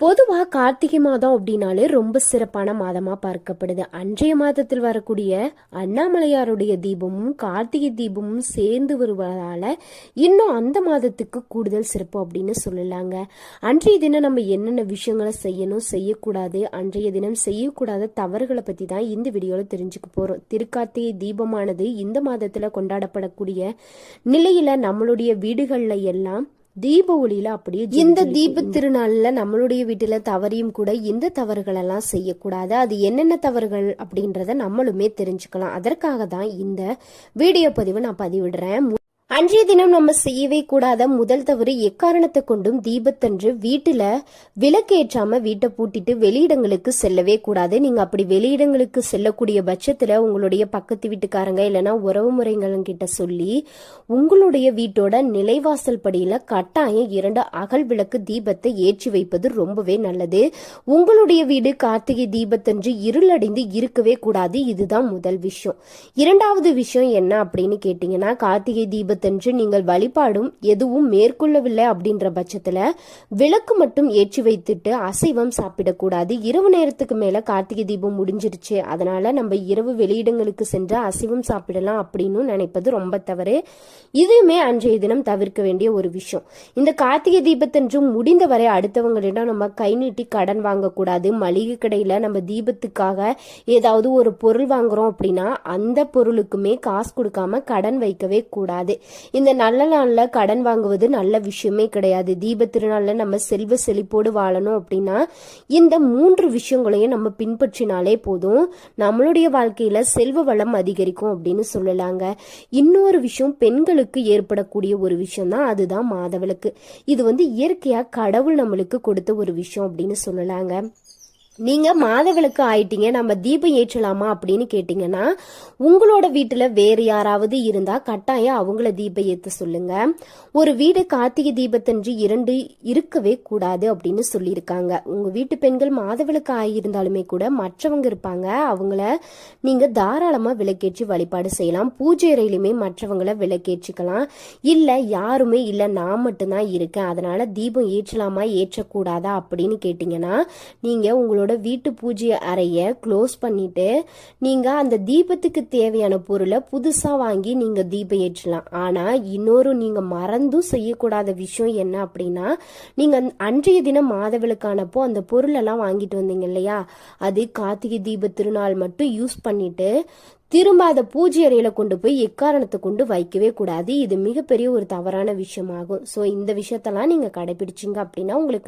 பொதுவாக கார்த்திகை மாதம் அப்படின்னாலே ரொம்ப சிறப்பான மாதமாக பார்க்கப்படுது. அன்றைய மாதத்தில் வரக்கூடிய அண்ணாமலையாருடைய தீபமும் கார்த்திகை தீபமும் சேர்ந்து வருவதால் இன்னும் அந்த மாதத்துக்கு கூடுதல் சிறப்பு அப்படின்னு சொல்லலாங்க. அன்றைய தினம் நம்ம என்னென்ன விஷயங்களை செய்யணும் செய்யக்கூடாது அன்றைய தினம் செய்யக்கூடாத தவறுகளை பற்றி தான் இந்த வீடியோவில் தெரிஞ்சுக்க போகிறோம் திருக்கார்த்திகை தீபமானது இந்த மாதத்தில் கொண்டாடப்படக்கூடிய நிலையில் நம்மளுடைய வீடுகளில் எல்லாம் தீப ஒளியில அப்படியே இந்த தீப திருநாள்ல நம்மளுடைய வீட்டுல தவறியும் கூட இந்த தவறுகள் எல்லாம் செய்யக்கூடாது. அது என்னென்ன தவறுகள் அப்படின்றத நம்மளுமே தெரிஞ்சுக்கலாம். அதற்காக தான் இந்த வீடியோ பதிவை நான் பதிவிடுறேன். அன்றைய தினம் நம்ம செய்யவே கூடாத முதல் தவறு எக்காரணத்தை கொண்டும் தீபத்தன்று வீட்டுல விளக்கேற்றாம வீட்டை பூட்டிட்டு வெளியிடங்களுக்கு செல்லவே கூடாது. நீங்க அப்படி வெளியிடங்களுக்கு செல்லக்கூடிய பட்சத்துல உங்களுடைய பக்கத்து வீட்டுக்காரங்க இல்லைன்னா உறவு முறைங்கிட்ட சொல்லி உங்களுடைய வீட்டோட நிலைவாசல் படியில கட்டாயம் இரண்டு அகல் விளக்கு தீபத்தை ஏற்றி வைப்பது ரொம்பவே நல்லது. உங்களுடைய வீடு கார்த்திகை தீபத்தன்று இருளடைந்து இருக்கவே கூடாது. இதுதான் முதல் விஷயம். இரண்டாவது விஷயம் என்ன அப்படின்னு கேட்டீங்கன்னா கார்த்திகை தீபத்தன்று நீங்கள் வழிபாடும் எதுவும் மேற்கொள்ளவில்லை அப்படின்ற பட்சத்துல விளக்கு மட்டும் ஏற்றி வைத்துட்டு அசைவம் சாப்பிடக்கூடாது. இரவு நேரத்துக்கு மேல கார்த்திகை தீபம் முடிஞ்சிருச்சு. அதனால நம்ம இரவு வெளியிடங்களுக்கு சென்று அசைவம் சாப்பிடலாம் அப்படின்னு நினைப்பது ரொம்ப தவறு. இதுவுமே அன்றைய தினம் தவிர்க்க வேண்டிய ஒரு விஷயம். இந்த கார்த்திகை தீபத்தன்று முடிந்தவரை அடுத்தவங்களிடம் நம்ம கை நீட்டி கடன் வாங்கக்கூடாது. மளிகை கடையில நம்ம தீபத்துக்காக ஏதாவது ஒரு பொருள் வாங்குறோம் அப்படின்னா அந்த பொருளுக்குமே காசு கொடுக்காம கடன் வைக்கவே கூடாது. இந்த நல்ல நாளில் கடன் வாங்குவது நல்ல விஷயமே கிடையாது. தீப திருநாளில் நம்ம செல்வ செழிப்போடு வாழணும் அப்படின்னா இந்த மூன்று விஷயங்களையும் நம்ம பின்பற்றினாலே போதும் நம்மளுடைய வாழ்க்கையில் செல்வ வளம் அதிகரிக்கும் அப்படின்னு சொல்லலாங்க. இன்னொரு விஷயம் பெண்களுக்கு ஏற்படக்கூடிய ஒரு விஷயம் தான் அதுதான் மாதவிளக்கு. இது வந்து இயற்கையாக கடவுள் நம்மளுக்கு கொடுத்த ஒரு விஷயம் அப்படின்னு சொல்லலாங்க. நீங்க மாதவிளக்கு ஆயிட்டீங்க நம்ம தீபம் ஏற்றலாமா அப்படின்னு கேட்டீங்கன்னா உங்களோட வீட்டுல வேறு யாராவது இருந்தா கட்டாயம் அவங்கள தீபம் ஏத்த சொல்லுங்க. ஒரு வீடு கார்த்திகை தீபத்தன்று இரண்டு இருக்கவே கூடாது அப்படின்னு சொல்லியிருக்காங்க. உங்க வீட்டு பெண்கள் மாதவிளக்கு ஆகியிருந்தாலுமே கூட மற்றவங்க இருப்பாங்க. அவங்கள நீங்க தாராளமா விளக்கேற்றி வழிபாடு செய்யலாம். பூஜை அறையிலுமே மற்றவங்கள விளக்கேற்றிக்கலாம். இல்ல யாருமே இல்ல நான் மட்டும்தான் இருக்கேன். அதனால தீபம் ஏற்றலாமா ஏற்றக்கூடாதா அப்படின்னு கேட்டீங்கன்னா நீங்க உங்களோட உங்களோட வீட்டு பூஜை அறைய க்ளோஸ் பண்ணிட்டு நீங்க அந்த தீபத்துக்கு தேவையான பொருளை புதுசா வாங்கி நீங்க தீபம் ஏற்றலாம். ஆனா இன்னொரு நீங்க மறந்தும் செய்யக்கூடாத விஷயம் என்ன அப்படின்னா நீங்க அன்றைய தினம் மாதவிளக்கானப்போ அந்த பொருள் எல்லாம் வாங்கிட்டு வந்தீங்க இல்லையா? அது கார்த்திகை தீப திருநாள் மட்டும் யூஸ் பண்ணிட்டு திரும்ப அதை பூஜை அறையில கொண்டு போய் எக்காரணத்தை கொண்டு வைக்கவே கூடாது. இது மிகப்பெரிய ஒரு தவறான விஷயமாகும். ஸோ இந்த விஷயத்தெல்லாம் நீங்க கடைபிடிச்சிங்க அப்படின்னா உங்களுக்கு